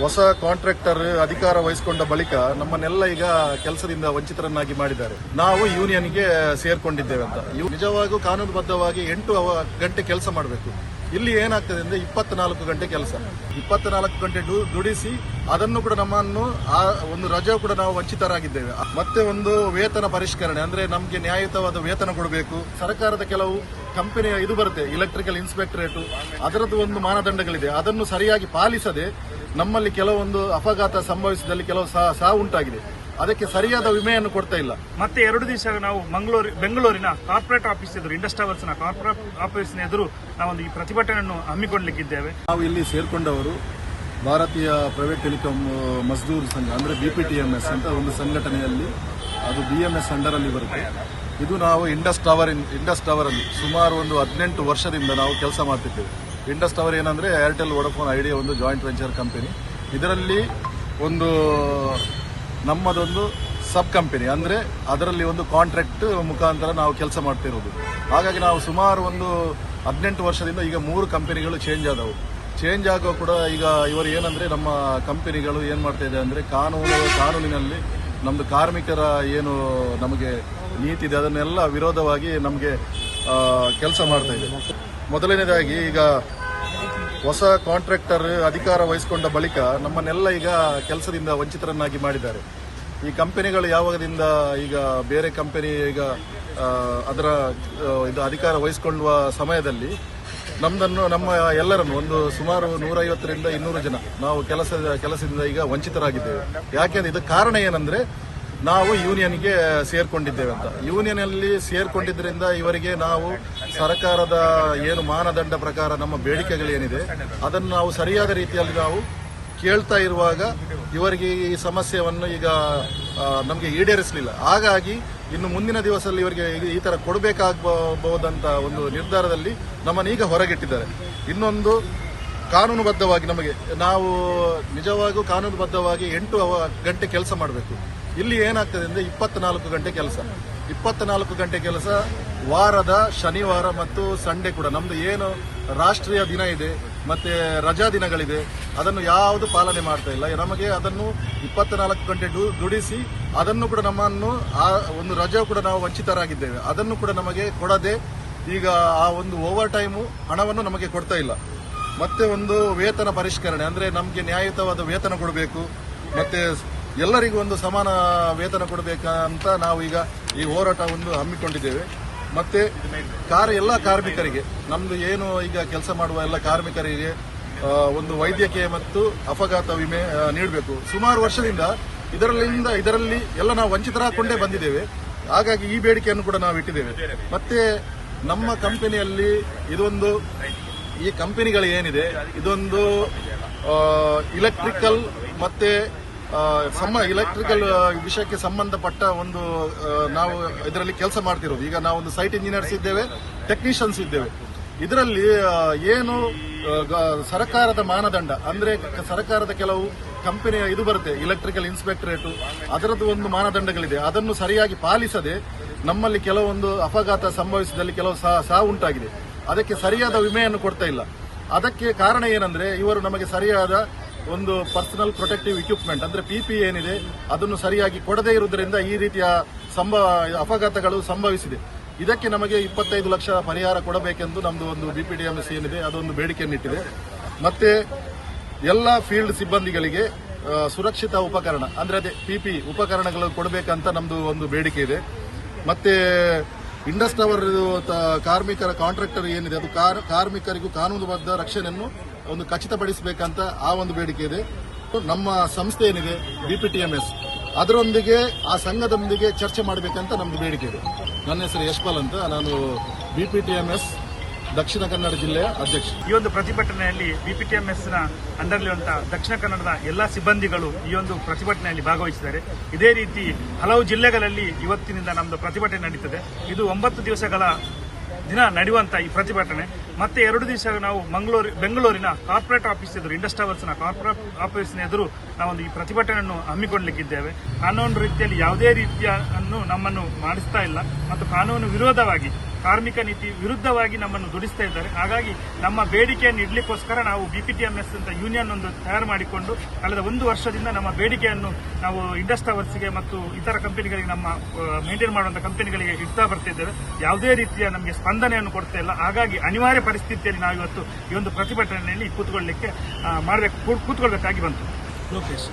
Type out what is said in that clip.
ಹೊಸ ಕಾಂಟ್ರಾಕ್ಟರ್ ಅಧಿಕಾರ ವಹಿಸಿಕೊಂಡ ಬಳಿಕ ನಮ್ಮನ್ನೆಲ್ಲ ಈಗ ಕೆಲಸದಿಂದ ವಂಚಿತರನ್ನಾಗಿ ಮಾಡಿದ್ದಾರೆ. ನಾವು ಯೂನಿಯನ್ಗೆ ಸೇರ್ಕೊಂಡಿದ್ದೇವೆ ಅಂತ. ನಿಜವಾಗೂ ಕಾನೂನುಬದ್ಧವಾಗಿ ಎಂಟು ಗಂಟೆ ಕೆಲಸ ಮಾಡಬೇಕು. ಇಲ್ಲಿ ಏನಾಗ್ತದೆ ಅಂದ್ರೆ ಇಪ್ಪತ್ನಾಲ್ಕು ಗಂಟೆ ಕೆಲಸ. ಇಪ್ಪತ್ನಾಲ್ಕು ಗಂಟೆ ದುಡಿಸಿ ಅದನ್ನು ಕೂಡ ನಮ್ಮನ್ನು ಆ ಒಂದು ರಜೆ ಕೂಡ ನಾವು ವಂಚಿತರಾಗಿದ್ದೇವೆ. ಮತ್ತೆ ಒಂದು ವೇತನ ಪರಿಷ್ಕರಣೆ, ಅಂದ್ರೆ ನಮಗೆ ನ್ಯಾಯಯುತವಾದ ವೇತನ ಕೊಡಬೇಕು. ಸರ್ಕಾರದ ಕೆಲವು ಕಂಪನಿಯ ಇದು ಬರುತ್ತೆ ಇಲೆಕ್ಟ್ರಿಕಲ್ ಇನ್ಸ್ಪೆಕ್ಟರೇಟ್ ಅದರದ್ದು ಒಂದು ಮಾನದಂಡಗಳಿದೆ. ಅದನ್ನು ಸರಿಯಾಗಿ ಪಾಲಿಸದೆ ನಮ್ಮಲ್ಲಿ ಕೆಲವೊಂದು ಅಪಘಾತ ಸಂಭವಿಸಿದಲ್ಲಿ ಕೆಲವು ಸಾ- ಸಾವು ಉಂಟಾಗಿದೆ. ಅದಕ್ಕೆ ಸರಿಯಾದ ವಿಮೆಯನ್ನು ಕೊಡ್ತಾ ಇಲ್ಲ. ಮತ್ತೆ ಎರಡು ದಿವಸ ನಾವು ಮಂಗಳೂರು ಬೆಂಗಳೂರಿನ ಕಾರ್ಪೊರೇಟ್ ಆಫೀಸ್ ಎದುರು ಇಂಡಸ್ನ ಕಾರ್ಪೊರೇಟ್ ಆಫೀಸ್ನ ಎದುರು ನಾವೊಂದು ಈ ಪ್ರತಿಭಟನೆಯನ್ನು ಹಮ್ಮಿಕೊಳ್ಳಲಿಕ್ಕಿದ್ದೇವೆ ನಾವು ಇಲ್ಲಿ ಸೇರ್ಕೊಂಡವರು ಭಾರತೀಯ ಪ್ರೈವೇಟ್ ಟೆಲಿಕಾಂ ಮಜ್ದೂರ್ ಸಂಘ ಅಂದ್ರೆ ಬಿಪಿಟಿಎಂಎಸ್ ಅಂತ ಒಂದು ಸಂಘಟನೆಯಲ್ಲಿ ಅದು ಬಿಎಂಎಸ್ ಅಂಡರ್ ಅಲ್ಲಿ ಬರುತ್ತೆ. ಇದು ನಾವು ಇಂಡಸ್ ಟವರ್ ಇಂಡಸ್ ಟವರ್ ಅಲ್ಲಿ ಸುಮಾರು ಒಂದು ಹದಿನೆಂಟು ವರ್ಷದಿಂದ ನಾವು ಕೆಲಸ ಮಾಡ್ತಿದ್ದೇವೆ. ಇಂಡಸ್ ಟವರ್ ಏನಂದ್ರೆ ಏರ್ಟೆಲ್ ವೋಡಫೋನ್ ಐಡಿಯಾ ಒಂದು ಜಾಯಿಂಟ್ ವೆಂಚರ್ ಕಂಪನಿ ಇದರಲ್ಲಿ ಒಂದು ನಮ್ಮದೊಂದು ಸಬ್ ಕಂಪನಿ ಅಂದ್ರೆ ಅದರಲ್ಲಿ ಒಂದು ಕಾಂಟ್ರಾಕ್ಟ್ ಮುಖಾಂತರ ನಾವು ಕೆಲಸ ಮಾಡ್ತಿರೋದು. ಹಾಗಾಗಿ ನಾವು ಸುಮಾರು ಒಂದು ಹದಿನೆಂಟು ವರ್ಷದಿಂದ ಈಗ ಮೂರು ಕಂಪನಿಗಳು ಚೇಂಜ್ ಆದವು. ಚೇಂಜ್ ಆಗೋ ಕೂಡ ಈಗ ಇವರು ಏನಂದರೆ ನಮ್ಮ ಕಂಪನಿಗಳು ಏನು ಮಾಡ್ತಾ ಇದೆ ಅಂದ್ರೆ ಕಾನೂನು ಕಾನೂನಿನಲ್ಲಿ ನಮ್ಮದು ಕಾರ್ಮಿಕರ ಏನು ನಮಗೆ ನೀತಿ ಇದೆ ಅದನ್ನೆಲ್ಲ ವಿರೋಧವಾಗಿ ನಮಗೆ ಕೆಲಸ ಮಾಡ್ತಾ ಇದೆ. ಮೊದಲನೇದಾಗಿ ಈಗ ಹೊಸ ಕಾಂಟ್ರಾಕ್ಟರ್ ಅಧಿಕಾರ ವಹಿಸಿಕೊಂಡ ಬಳಿಕ ನಮ್ಮನ್ನೆಲ್ಲ ಈಗ ಕೆಲಸದಿಂದ ವಂಚಿತರನ್ನಾಗಿ ಮಾಡಿದ್ದಾರೆ. ಈ ಕಂಪನಿಗಳು ಯಾವಾಗದಿಂದ ಈಗ ಬೇರೆ ಕಂಪನಿ ಈಗ ಅದರ ಇದು ಅಧಿಕಾರ ವಹಿಸಿಕೊಳ್ಳುವ ಸಮಯದಲ್ಲಿ ನಮ್ಮದನ್ನು ನಮ್ಮ ಎಲ್ಲರನ್ನು ಒಂದು ಸುಮಾರು ನೂರೈವತ್ತರಿಂದ ಇನ್ನೂರು ಜನ ನಾವು ಕೆಲಸದ, ಕೆಲಸದಿಂದ ಈಗ ವಂಚಿತರಾಗಿದ್ದೇವೆ. ಯಾಕೆಂದ್ರೆ ಇದಕ್ಕೆ ಕಾರಣ ಏನಂದ್ರೆ ನಾವು ಯೂನಿಯನ್ಗೆ ಸೇರ್ಕೊಂಡಿದ್ದೇವೆ ಅಂತ. ಯೂನಿಯನ್ ಅಲ್ಲಿ ಸೇರ್ಕೊಂಡಿದ್ರಿಂದ ಇವರಿಗೆ ನಾವು ಸರ್ಕಾರದ ಏನು ಮಾನದಂಡ ಪ್ರಕಾರ ನಮ್ಮ ಬೇಡಿಕೆಗಳೇನಿದೆ, ಅದನ್ನು ನಾವು ಸರಿಯಾದ ರೀತಿಯಲ್ಲಿ ನಾವು ಕೇಳ್ತಾ ಇರುವಾಗ ಇವರಿಗೆ ಈ ಸಮಸ್ಯೆಯನ್ನು ಈಗ ನಮಗೆ ಈಡೇರಿಸಲಿಲ್ಲ. ಹಾಗಾಗಿ ಇನ್ನು ಮುಂದಿನ ದಿವಸದಲ್ಲಿ ಇವರಿಗೆ ಈ- ಥರ ಕೊಡಬೇಕಾಗಬಹುದಂತ ಒಂದು ನಿರ್ಧಾರದಲ್ಲಿ ನಮ್ಮನ್ನು ಈಗ ಹೊರಗಿಟ್ಟಿದ್ದಾರೆ. ಇನ್ನೊಂದು ಕಾನೂನುಬದ್ಧವಾಗಿ ನಮಗೆ, ನಾವು ನಿಜವಾಗೂ ಕಾನೂನುಬದ್ಧವಾಗಿ ಎಂಟು ಗಂಟೆ ಕೆಲಸ ಮಾಡಬೇಕು. ಇಲ್ಲಿ ಏನಾಗ್ತದೆ ಅಂದ್ರೆ ಇಪ್ಪತ್ನಾಲ್ಕು ಗಂಟೆ ಕೆಲಸ. ಇಪ್ಪತ್ನಾಲ್ಕು ಗಂಟೆ ಕೆಲಸ, ವಾರದ ಶನಿವಾರ ಮತ್ತು ಸಂಡೇ ಕೂಡ. ನಮ್ದು ಏನು ರಾಷ್ಟ್ರೀಯ ದಿನ ಇದೆ, ಮತ್ತೆ ರಜಾ ದಿನಗಳಿದೆ, ಅದನ್ನು ಯಾವುದು ಪಾಲನೆ ಮಾಡ್ತಾ ಇಲ್ಲ. ನಮಗೆ ಅದನ್ನು ಇಪ್ಪತ್ನಾಲ್ಕು ಗಂಟೆ ದುಡಿಸಿ, ಅದನ್ನು ಕೂಡ ನಮ್ಮನ್ನು ಆ ಒಂದು ರಜೆ ಕೂಡ ನಾವು ವಂಚಿತರಾಗಿದ್ದೇವೆ. ಅದನ್ನು ಕೂಡ ನಮಗೆ ಕೊಡದೆ ಈಗ ಆ ಒಂದು ಓವರ್ ಟೈಮು ಹಣವನ್ನು ನಮಗೆ ಕೊಡ್ತಾ ಇಲ್ಲ. ಮತ್ತೆ ಒಂದು ವೇತನ ಪರಿಷ್ಕರಣೆ. ಅಂದ್ರೆ ನಮಗೆ ನ್ಯಾಯಯುತವಾದ ವೇತನ ಕೊಡಬೇಕು, ಮತ್ತೆ ಎಲ್ಲರಿಗೂ ಒಂದು ಸಮಾನ ವೇತನ ಕೊಡಬೇಕಂತ ನಾವು ಈಗ ಈ ಹೋರಾಟ ಒಂದು ಹಮ್ಮಿಕೊಂಡಿದ್ದೇವೆ. ಮತ್ತೆ ಕಾರ ಎಲ್ಲ ಕಾರ್ಮಿಕರಿಗೆ, ನಮ್ದು ಏನು ಈಗ ಕೆಲಸ ಮಾಡುವ ಎಲ್ಲ ಕಾರ್ಮಿಕರಿಗೆ ಒಂದು ವೈದ್ಯಕೀಯ ಮತ್ತು ಅಪಘಾತ ವಿಮೆ ನೀಡಬೇಕು. ಸುಮಾರು ವರ್ಷದಿಂದ ಇದರಲ್ಲಿಂದ ಇದರಲ್ಲಿ ಎಲ್ಲ ನಾವು ವಂಚಿತರಾಕೊಂಡೇ ಬಂದಿದ್ದೇವೆ. ಹಾಗಾಗಿ ಈ ಬೇಡಿಕೆಯನ್ನು ಕೂಡ ನಾವು ಇಟ್ಟಿದ್ದೇವೆ. ಮತ್ತೆ ನಮ್ಮ ಕಂಪನಿಯಲ್ಲಿ ಇದೊಂದು, ಈ ಕಂಪನಿಗಳು ಏನಿದೆ, ಇದೊಂದು ಇಲೆಕ್ಟ್ರಿಕಲ್ ಮತ್ತೆ ಸಮ ಇಲೆಕ್ಟ್ರಿಕಲ್ ವಿಷಯಕ್ಕೆ ಸಂಬಂಧಪಟ್ಟ ಒಂದು ನಾವು ಇದರಲ್ಲಿ ಕೆಲಸ ಮಾಡ್ತಿರೋದು. ಈಗ ನಾವು ಒಂದು ಸೈಟ್ ಇಂಜಿನಿಯರ್ಸ್ ಇದ್ದೇವೆ ಟೆಕ್ನಿಷಿಯನ್ಸ್ ಇದ್ದೇವೆ. ಇದರಲ್ಲಿ ಏನು ಸರ್ಕಾರದ ಮಾನದಂಡ, ಅಂದ್ರೆ ಸರ್ಕಾರದ ಕೆಲವು ಕಂಪನಿಯ ಇದು ಬರುತ್ತೆ ಇಲೆಕ್ಟ್ರಿಕಲ್ ಇನ್ಸ್ಪೆಕ್ಟರೇಟು ಅದರದ್ದು ಒಂದು ಮಾನದಂಡಗಳಿದೆ. ಅದನ್ನು ಸರಿಯಾಗಿ ಪಾಲಿಸದೆ ನಮ್ಮಲ್ಲಿ ಕೆಲವೊಂದು ಅಪಘಾತ ಸಂಭವಿಸಿದಲ್ಲಿ ಕೆಲವು ಸಾ- ಸಾವು ಉಂಟಾಗಿದೆ. ಅದಕ್ಕೆ ಸರಿಯಾದ ವಿಮೆಯನ್ನು ಕೊಡ್ತಾ ಇಲ್ಲ. ಅದಕ್ಕೆ ಕಾರಣ ಏನಂದ್ರೆ, ಇವರು ನಮಗೆ ಸರಿಯಾದ ಒಂದು ಪರ್ಸನಲ್ ಪ್ರೊಟೆಕ್ಟಿವ್ ಇಕ್ವಿಪ್ಮೆಂಟ್ ಅಂದ್ರೆ ಪಿ ಏನಿದೆ, ಅದನ್ನು ಸರಿಯಾಗಿ ಕೊಡದೇ ಇರುವುದರಿಂದ ಈ ರೀತಿಯ ಸಂಭವ ಅಪಘಾತಗಳು ಸಂಭವಿಸಿದೆ. ಇದಕ್ಕೆ ನಮಗೆ ಇಪ್ಪತ್ತೈದು ಲಕ್ಷ ಪರಿಹಾರ ಕೊಡಬೇಕೆಂದು ನಮ್ದು ಒಂದು ಬಿಪಿಡಿಎಂಎಸ್ ಏನಿದೆ, ಅದೊಂದು ಬೇಡಿಕೆಯನ್ನಿಟ್ಟಿದೆ. ಮತ್ತೆ ಎಲ್ಲ ಫೀಲ್ಡ್ ಸಿಬ್ಬಂದಿಗಳಿಗೆ ಸುರಕ್ಷಿತ ಉಪಕರಣ, ಅಂದ್ರೆ ಅದೇ ಪಿಪಿ ಉಪಕರಣಗಳು ಕೊಡಬೇಕಂತ ನಮ್ದು ಒಂದು ಬೇಡಿಕೆ ಇದೆ. ಮತ್ತೆ ಇಂಡಸ್ ಟವರ್ ಕಾರ್ಮಿಕರ ಕಾಂಟ್ರಾಕ್ಟರ್ ಏನಿದೆ, ಅದು ಕಾರ್- ಕಾರ್ಮಿಕರಿಗೂ ಕಾನೂನುಬದ್ಧ ರಕ್ಷಣೆಯನ್ನು ಒಂದು ಖಚಿತಪಡಿಸಬೇಕಂತ ಆ ಒಂದು ಬೇಡಿಕೆ ಇದೆ. ನಮ್ಮ ಸಂಸ್ಥೆ ಏನಿದೆ, ಡಿಪಿಟಿಎಂಎಸ್, ಅದರೊಂದಿಗೆ ಆ ಸಂಘದೊಂದಿಗೆ ಚರ್ಚೆ ಮಾಡಬೇಕಂತ ನಮ್ದು ಬೇಡಿಕೆ ಇದೆ. ನನ್ನ ಹೆಸರು ಯಶ್ಪಾಲ್ ಅಂತ, ನಾನು ಬಿಪಿಟಿಎಂಎಸ್ ದಕ್ಷಿಣ ಕನ್ನಡ ಜಿಲ್ಲೆಯ ಅಧ್ಯಕ್ಷ. ಈ ಒಂದು ಪ್ರತಿಭಟನೆಯಲ್ಲಿ ಬಿಪಿಟಿಎಂಎಸ್ನ ಅಂಡರ್ಲಿರುವಂತಹ ದಕ್ಷಿಣ ಕನ್ನಡದ ಎಲ್ಲಾ ಸಿಬ್ಬಂದಿಗಳು ಈ ಒಂದು ಪ್ರತಿಭಟನೆಯಲ್ಲಿ ಭಾಗವಹಿಸಿದ್ದಾರೆ. ಇದೇ ರೀತಿ ಹಲವು ಜಿಲ್ಲೆಗಳಲ್ಲಿ ಇವತ್ತಿನಿಂದ ನಮ್ಮದು ಪ್ರತಿಭಟನೆ ನಡೀತದೆ. ಇದು ಒಂಬತ್ತು ದಿವಸಗಳ ದಿನ ನಡೆಯುವಂತ ಈ ಪ್ರತಿಭಟನೆ. ಮತ್ತೆ ಎರಡು ದಿವಸ ನಾವು ಮಂಗಳೂರು, ಬೆಂಗಳೂರಿನ ಕಾರ್ಪೊರೇಟ್ ಆಫೀಸ್ ಎದುರು, ಇಂಡಸ್ ಟವರ್ಸ್ನ ಕಾರ್ಪೊರೇಟ್ ಆಫೀಸ್ನ ಎದುರು ನಾವೊಂದು ಈ ಪ್ರತಿಭಟನೆಯನ್ನು ಹಮ್ಮಿಕೊಳ್ಳಲಿಕ್ಕಿದ್ದೇವೆ ಕಾನೂನು ರೀತಿಯಲ್ಲಿ ಯಾವುದೇ ರೀತಿಯನ್ನು ನಮ್ಮನ್ನು ಮಾಡಿಸ್ತಾ ಇಲ್ಲ. ಮತ್ತು ಕಾನೂನು ವಿರೋಧವಾಗಿ ಕಾರ್ಮಿಕ ನೀತಿ ವಿರುದ್ಧವಾಗಿ ನಮ್ಮನ್ನು ದುಡಿಸ್ತಾ ಇದ್ದಾರೆ. ಹಾಗಾಗಿ ನಮ್ಮ ಬೇಡಿಕೆಯನ್ನು ಇಡ್ಲಿಕ್ಕೋಸ್ಕರ ನಾವು ಬಿಪಿಟಿಎಂಎಸ್ ಅಂತ ಯೂನಿಯನ್ ಒಂದು ತಯಾರು ಮಾಡಿಕೊಂಡು, ಕಳೆದ ಒಂದು ವರ್ಷದಿಂದ ನಮ್ಮ ಬೇಡಿಕೆಯನ್ನು ನಾವು ಇಂಡಸ್ ಟವರ್ಸ್ಗೆ ಮತ್ತು ಇತರ ಕಂಪನಿಗಳಿಗೆ ನಮ್ಮ ಮೇಂಟೈನ್ ಮಾಡುವಂತಹ ಕಂಪನಿಗಳಿಗೆ ಇಡ್ತಾ ಬರ್ತಿದ್ದೇವೆ ಯಾವುದೇ ರೀತಿಯ ನಮಗೆ ಸ್ಪಂದನೆಯನ್ನು ಕೊಡ್ತಾ ಇಲ್ಲ. ಹಾಗಾಗಿ ಅನಿವಾರ್ಯ ಪರಿಸ್ಥಿತಿಯಲ್ಲಿ ನಾವು ಇವತ್ತು ಈ ಒಂದು ಪ್ರತಿಭಟನೆಯಲ್ಲಿ ಕೂತ್ಕೊಳ್ಳಲಿಕ್ಕೆ ಮಾಡಬೇಕು, ಕೂತ್ಕೊಳ್ಬೇಕಾಗಿ ಬಂತು. ಲೋಕೇಶ್